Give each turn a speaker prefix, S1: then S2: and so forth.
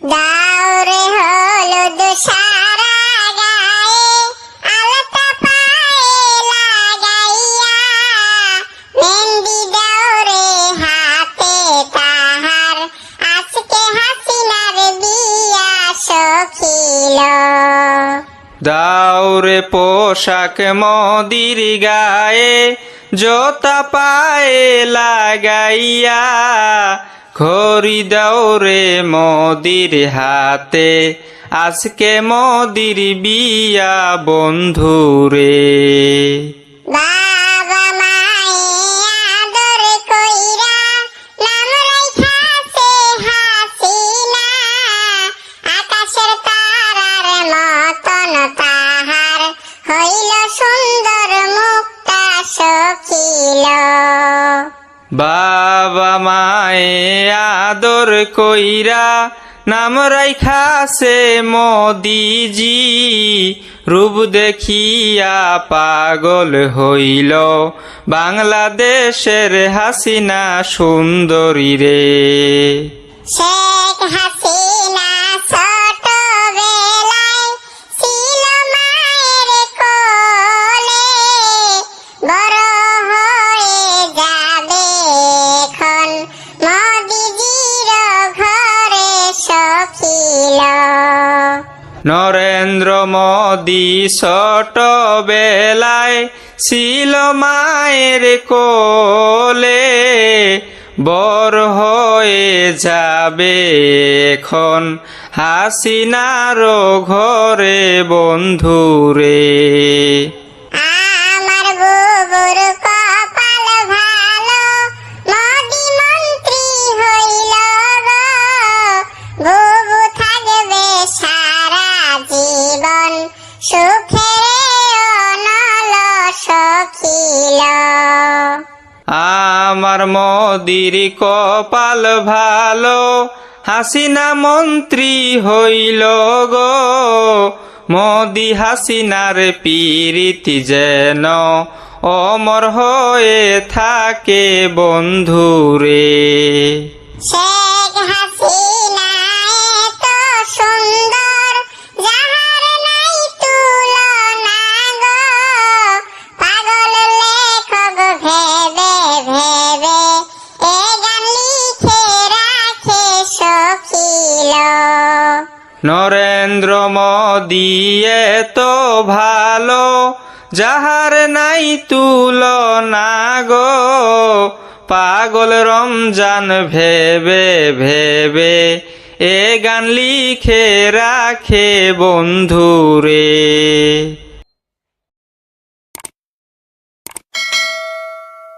S1: দাউরে হলুদ সারা গায়ে আলতা পায়ে লাগাইয়া মেহেন্দি দাউরে হাতে তাহার আজকে হাসিনার বিয়া সখিল।
S2: দাউরে পোশাক মদির গায়ে জোতা পায়ে লাগাইয়া খড়ি দাউরে মদির হাতে। আজকে মদির বিয়া
S1: বন্ধু রে। সুন্দর মুক্তা
S2: বাবা মায়ে আদর কইরা নাম রাইখাছে মোদিজি। রূপ দেখিয়া পাগল হইল। বাংলাদেশের হাসিনা সুন্দরী রে।
S1: শেখ
S2: নরেন্দ্র মোদি ছোট বেলায় ছিল মায়ের কোলে। বর হয়ে যাবে এখন হাসিনারও ঘরে বন্ধুরে।
S1: অনল সখিল।
S2: আমার মোদির কপাল ভালো হাসিনা মন্ত্রী হইল গো। মোদি হাসিনার পীরিতি যেন অমর হয়ে থাকে বন্ধুরে। নরেন্দ্র মদিয়ে তো ভালো, যাহার নাই তুলনা গো। পাগল রমজান ভেবে ভেবে এ গান লিখে রাখে বন্ধুরে।